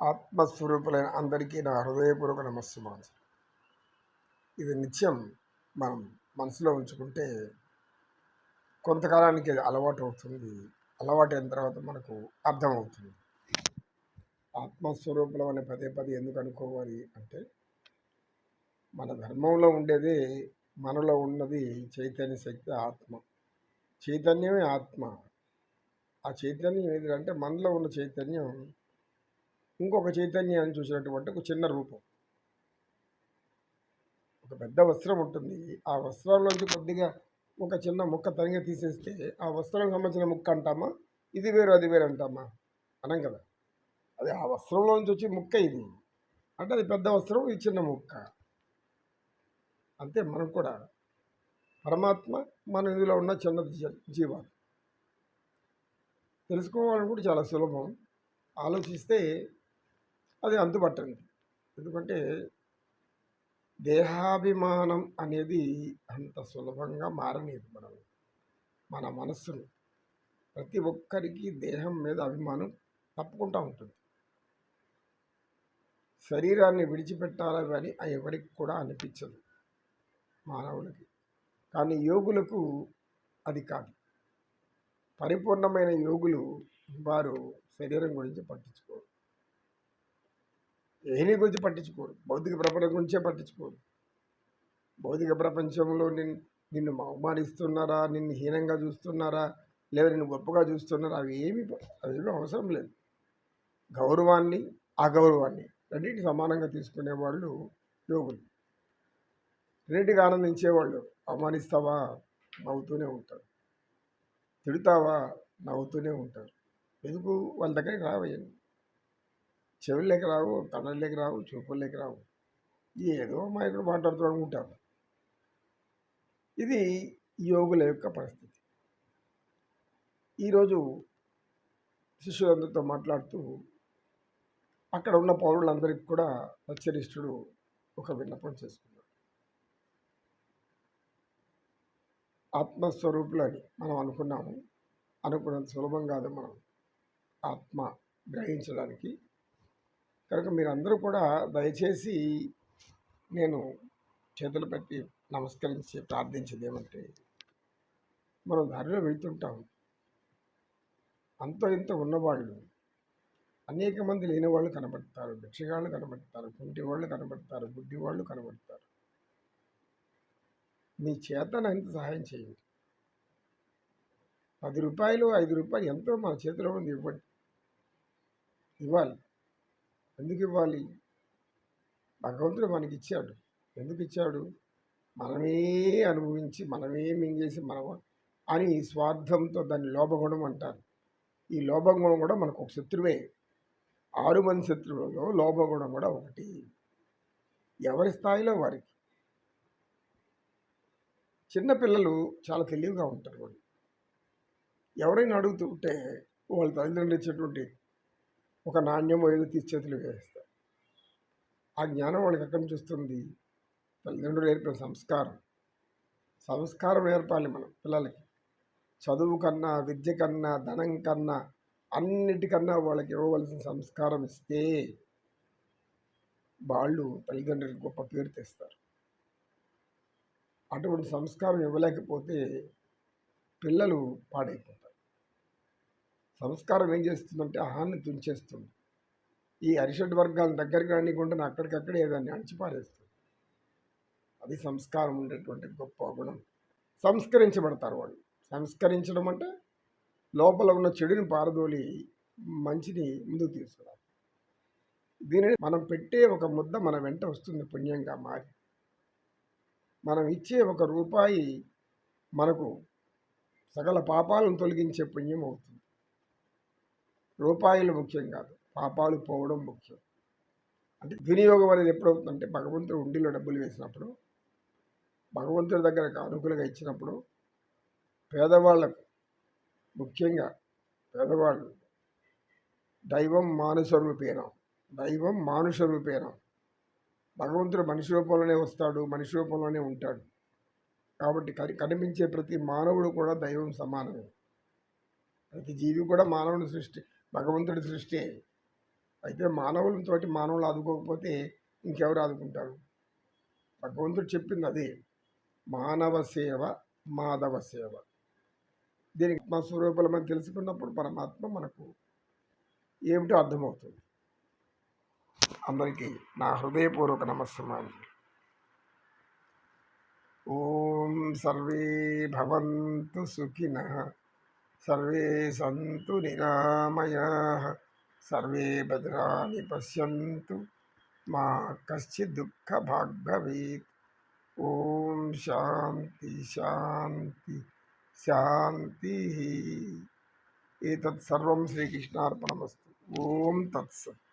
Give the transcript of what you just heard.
ఆత్మస్వరూపులైన అందరికీ నా హృదయపూర్వక నమస్సుమాన్ ఇది నిత్యం మనం మనసులో ఉంచుకుంటే కొంతకాలానికి అది అలవాటు అవుతుంది. అలవాటు అయిన తర్వాత మనకు అర్థమవుతుంది ఆత్మస్వరూపులం అనే పదే పదే ఎందుకు అనుకోవాలి అంటే మన ధర్మంలో ఉండేది మనలో ఉన్నది చైతన్య శక్తి ఆత్మ. చైతన్యమే ఆత్మ. ఆ చైతన్యం ఏది అంటే మనలో ఉన్న చైతన్యం ఇంకొక చైతన్యాన్ని చూసినటువంటి ఒక చిన్న రూపం. ఒక పెద్ద వస్త్రం ఉంటుంది. ఆ వస్త్రంలోంచి కొద్దిగా ఒక చిన్న ముక్క తనిగా తీసేస్తే ఆ వస్త్రం సంబంధించిన ముక్క అంటామా? ఇది వేరు అది వేరు అంటామా? అనం కదా. అది ఆ వస్త్రంలోంచి వచ్చి ముక్క ఇది. అంటే అది పెద్ద వస్త్రం ఇది చిన్న ముక్క. అంతే మనం కూడా. పరమాత్మ మన ఇందులో ఉన్న చిన్న జీవాలు. తెలుసుకోవాలని కూడా చాలా సులభం. ఆలోచిస్తే అది అందుబట్టండి ఎందుకంటే దేహాభిమానం అనేది అంత సులభంగా మారలేదు మనం మన మనస్సును ప్రతి ఒక్కరికి దేహం మీద అభిమానం తప్పుకుంటూ ఉంటుంది. శరీరాన్ని విడిచిపెట్టాలని కానీ అది ఎవరికి కూడా అనిపించదు మానవులకి. కానీ యోగులకు అది కాదు. పరిపూర్ణమైన యోగులు వారు శరీరం గురించి పట్టించుకోరు. దేని గురించి పట్టించుకోరు? భౌతిక ప్రపంచం గురించే పట్టించుకోరు. భౌతిక ప్రపంచంలో నిన్ను నిన్ను అవమానిస్తున్నారా? నిన్ను హీనంగా చూస్తున్నారా? లేదా నిన్ను గొప్పగా చూస్తున్నారా? అవి ఏమి అవి అవసరం లేదు. గౌరవాన్ని అగౌరవాన్ని రెండింటి సమానంగా తీసుకునే వాళ్ళు యోగులు. రెండింటికి ఆనందించేవాళ్ళు అవమానిస్తావా? నవ్వుతూనే ఉంటారు. తిడతావా? నవ్వుతూనే ఉంటారు. ఎందుకు? వాళ్ళ దగ్గరికి రావయ్యండి చెవుల్లోకి రావు కళ్ళల్లోకి రావు చూపుల్లోకి రావు. ఏదో మా ఇక్కడ మాట్లాడుతూ ఉంటాము ఇది యోగుల యొక్క పరిస్థితి. ఈరోజు శిష్యులందరితో మాట్లాడుతూ అక్కడ ఉన్న పౌరులందరికీ కూడా సత్యనిష్ఠుడు ఒక విన్నపం చేసుకున్నాడు. ఆత్మస్వరూపులని మనం అనుకున్నాము. అనుకున్నంత సులభం కాదు మనం ఆత్మ గ్రహించడానికి. కనుక మీరందరూ కూడా దయచేసి నేను చేతులు పెట్టి నమస్కరించి ప్రార్థించేది ఏమంటే మనం దారిలో వెళ్తుంటాం. అంత ఇంత ఉన్నవాళ్ళు అనేక మంది లేని వాళ్ళు కనబడతారు భిక్షగాళ్ళు కనబడతారు కుంటి వాళ్ళు కనబడతారు గుడ్డి వాళ్ళు కనబడతారు. మీ చేతన ఎంత సహాయం చేయండి. పది రూపాయలు ఐదు రూపాయలు ఎంతో మన చేతిలో ఉంది ఇవ్వండి. ఇవ్వాలి. ఎందుకు ఇవ్వాలి? భగవంతుడు మనకి ఇచ్చాడు ఎందుకు ఇచ్చాడు మనమే అనుభవించి మనమే మింగేసి మనం అని స్వార్థంతో దాన్ని లోభగుణం అంటారు. ఈ లోభగుణం కూడా మనకు ఒక శత్రువే. ఆరు మంది శత్రువులలో లోభగుణం కూడా ఒకటి. ఎవరి స్థాయిలో వారికి? చిన్నపిల్లలు చాలా తెలివిగా ఉంటారు వాళ్ళు. ఎవరైనా అడుగుతుంటే వాళ్ళ తల్లిదండ్రులు ఇచ్చేటువంటి ఒక నాణ్యమో ఏదో తీసి చేతులు వేస్తారు ఆ జ్ఞానం వాళ్ళకి ఎక్కడి నుంచి వస్తుంది? తల్లిదండ్రులు నేర్పిన సంస్కారం. సంస్కారం నేర్పాలి మనం పిల్లలకి. చదువు కన్నా విద్య కన్నా ధనం కన్నా అన్నిటికన్నా వాళ్ళకి ఇవ్వవలసిన సంస్కారం ఇస్తే వాళ్ళు తల్లిదండ్రులకు గొప్ప పేరు తెస్తారు. అటువంటి సంస్కారం ఇవ్వలేకపోతే పిల్లలు పాడైపోతారు. సంస్కారం ఏం చేస్తుందంటే ఆహాన్ని తుంచేస్తుంది. ఈ అరిషడ్ వర్గాల దగ్గరికి రానికుండా అక్కడికక్కడే దాన్ని అణిచిపారేస్తుంది. అది సంస్కారం ఉండేటువంటి గొప్ప గుణం. సంస్కరించబడతారు వాళ్ళు. సంస్కరించడం అంటే లోపల ఉన్న చెడుని పారదోలి మంచిని ముందుకు తీసుకురావాలి దీనిని మనం పెట్టే ఒక ముద్ద మన వెంట వస్తుంది పుణ్యంగా మారి. మనం ఇచ్చే ఒక రూపాయి మనకు సకల పాపాలను తొలగించే పుణ్యం అవుతుంది. రూపాయలు ముఖ్యం కాదు పాపాలు పోవడం ముఖ్యం. అంటే వినియోగం అనేది ఎప్పుడవుతుందంటే భగవంతుడు ఉండిలో డబ్బులు వేసినప్పుడు భగవంతుడి దగ్గర కానుకలుగా ఇచ్చినప్పుడు పేదవాళ్ళకు ముఖ్యంగా పేదవాళ్ళు దైవం మానుష రూపేణం దైవం మానుష రూపేణం భగవంతుడు మనిషి రూపంలోనే వస్తాడు మనిషి రూపంలోనే ఉంటాడు. కాబట్టి కని కనిపించే ప్రతి మానవుడు కూడా దైవం సమానమే. ప్రతి జీవి కూడా మానవుని సృష్టి. భగవంతుడి సృష్టి. అయితే మానవులతోటి మానవులు ఆదుకోకపోతే ఇంకెవరు ఆదుకుంటారు? భగవంతుడు చెప్పింది అది. మానవ సేవ మాధవ సేవ. దీనికి మా స్వరూపలమని తెలుసుకున్నప్పుడు పరమాత్మ మనకు ఏమిటో అర్థమవుతుంది. అందరికీ నా హృదయపూర్వక నమస్సమాన్ని ఓం సర్వే భవంతు సుఖిన. सर्वे सन्तु निरामयाः, सर्वे भद्राणि पश्यन्तु। मा कश्चित् दुःखभाग् भवेत् ॐ शान्ति शान्ति, शान्तिः। एतत् सर्वं श्रीकृष्णार्पणमस्तु। ॐ तत्सत्।